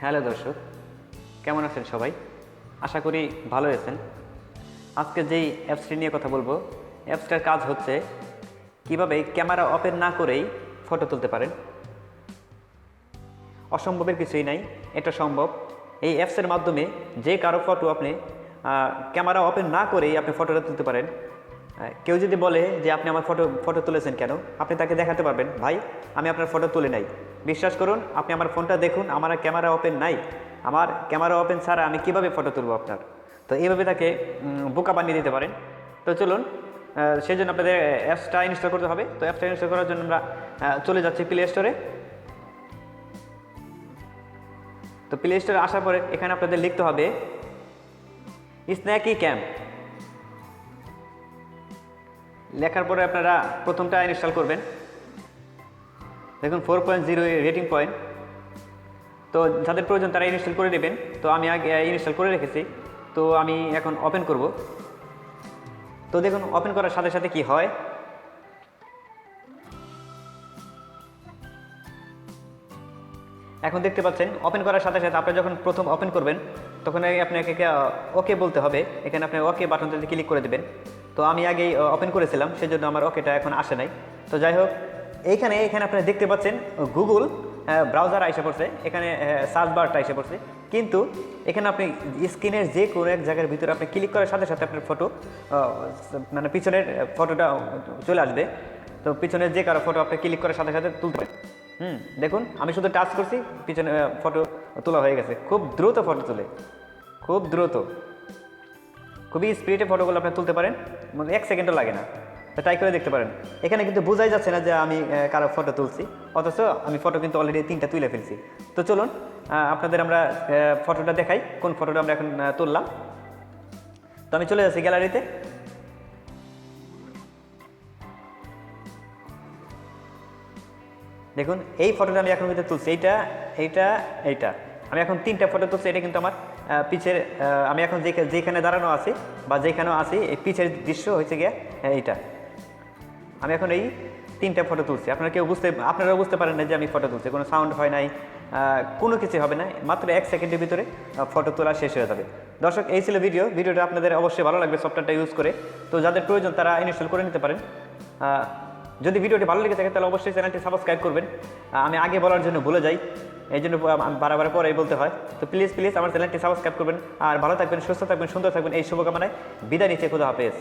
Hello দর্শক, কেমন আছেন সবাই? আশা করি ভালো আছেন। আজকে যেই অ্যাপসটি নিয়ে কথা বলব, অ্যাপসটার কাজ হচ্ছে কীভাবে ক্যামেরা ওপেন না করেই ফটো তুলতে পারেন। অসম্ভবের কিছুই নাই, এটা সম্ভব। এই অ্যাপসের মাধ্যমে যে কারও ফটো আপনি ক্যামেরা ওপেন না করেই আপনি ফটোটা তুলতে পারেন। কেউ যদি বলে যে আপনি আমার ফটো ফটো তুলেছেন কেন, আপনি তাকে দেখাতে পারবেন, ভাই, আমি আপনার ফটো তুলে নাই। বিশ্বাস করুন, আপনি আমার ফোনটা দেখুন, আমার ক্যামেরা ওপেন নাই। আমার ক্যামেরা ওপেন ছাড়া আমি কীভাবে ফটো তুলবো আপনার? তো এইভাবে তাকে বোকা বানিয়ে দিতে পারেন। তো চলুন সেই জন্য আপনাদের অ্যাপসটা ইনস্টল করতে হবে। তো অ্যাপসটা ইনস্টল করার জন্য আমরা চলে যাচ্ছি প্লে স্টোরে তো প্লে স্টোরে আসার পরে এখানে আপনাদের লিখতে হবে স্ন্যাকি ক্যাম্প লেখার পরে আপনারা প্রথমটা ইনস্টল করবেন। দেখুন four point zero rating point তো যাদের প্রয়োজন, তারা ইনস্টল করে নেবেন। তো আমি আগে ইনস্টল করে রেখেছি। তো আমি এখন ওপেন করব। তো দেখুন ওপেন করার সাথে সাথে কি হয়? এখন দেখতে পাচ্ছেন ওপেন করার সাথে সাথে আপনি যখন প্রথম ওপেন করবেন, তখন আপনাকে ওকে বলতে হবে। এখানে আপনি ওকে বাটনটাতে ক্লিক করে দেবেন। তো আমি আগেই ওপেন করেছিলাম, সেজন্য আমার ওকেটা এখন আসে নাই। তো যাই হোক এইখানে এখানে আপনি দেখতে পাচ্ছেন গুগল ব্রাউজার এসে পড়ছে। এখানে সার্চ বারটা এসে পড়ছে। কিন্তু এখানে আপনি স্ক্রিনের যে কোনো এক জায়গার ভিতরে আপনি ক্লিক করার সাথে সাথে আপনার ফটো মানে পিছনের ফটোটা চলে আসবে। তো পিছনের যে কারও ফটো আপনি ক্লিক করার সাথে সাথে তুলতে পারেন। হুম, দেখুন, আমি শুধু টাচ করছি, পিছনে ফটো তোলা হয়ে গেছে। খুব দ্রুত ফটো তোলে। খুব দ্রুত। খুবই স্পিডে ফটোগুলো আপনি তুলতে পারেন। মানে এক সেকেন্ডও লাগে না। তো ট্রাই করে দেখতে পারেন। এখানে কিন্তু বোঝাই যাচ্ছে না যে আমি কারও ফটো তুলছি। অথচ আমি ফটো কিন্তু অলরেডি তিনটা তুলে ফেলছি। তো চলুন আপনাদের আমরা ফটোটা দেখাই, কোন ফটোটা আমরা এখন তুললাম। তো আমি চলে যাচ্ছি গ্যালারিতে দেখুন, এই ফটোটা আমি এখন কিন্তু তুলছি। এইটা এইটা এইটা। আমি এখন তিনটা ফটো তুলছি, এটা কিন্তু আমার পিছের আমি এখন যেখা- যেখানে দাঁড়ানো আছি বা যেখানেও আছি, এই পিছের দৃশ্য হয়েছে গিয়ে এইটা। আমি এখন এই তিনটা ফটো তুলছি। আপনারা কেউ বুঝতে আপনারাও বুঝতে পারেন না যে আমি ফটো তুলছি। কোনো সাউন্ড হয় নাই কোনো কিছু হবে না মাত্র এক সেকেন্ডের ভিতরে ফটো তোলা শেষ হয়ে যাবে। দর্শক, এই ছিল ভিডিও ভিডিওটা আপনাদের অবশ্যই ভালো লাগবে সফটওয়্যারটা ইউজ করে। তো যাদের প্রয়োজন, তারা ইনস্টল করে নিতে পারেন। যদি ভিডিওটি ভালো লেগে থাকে, তাহলে অবশ্যই চ্যানেলটি সাবস্ক্রাইব করবেন। আমি আগে বলার জন্য ভুলে যাই। এই জন্য বারবার পরেই বলতে হয়। তো প্লিজ প্লিজ আমার চ্যানেলটি সাবস্ক্রাইব করবেন। আর ভালো থাকবেন, সুস্থ থাকবেন, সুন্দর থাকবেন। এই শুভকামনায় বিদায় নিচ্ছে। খুদা হাফেজ।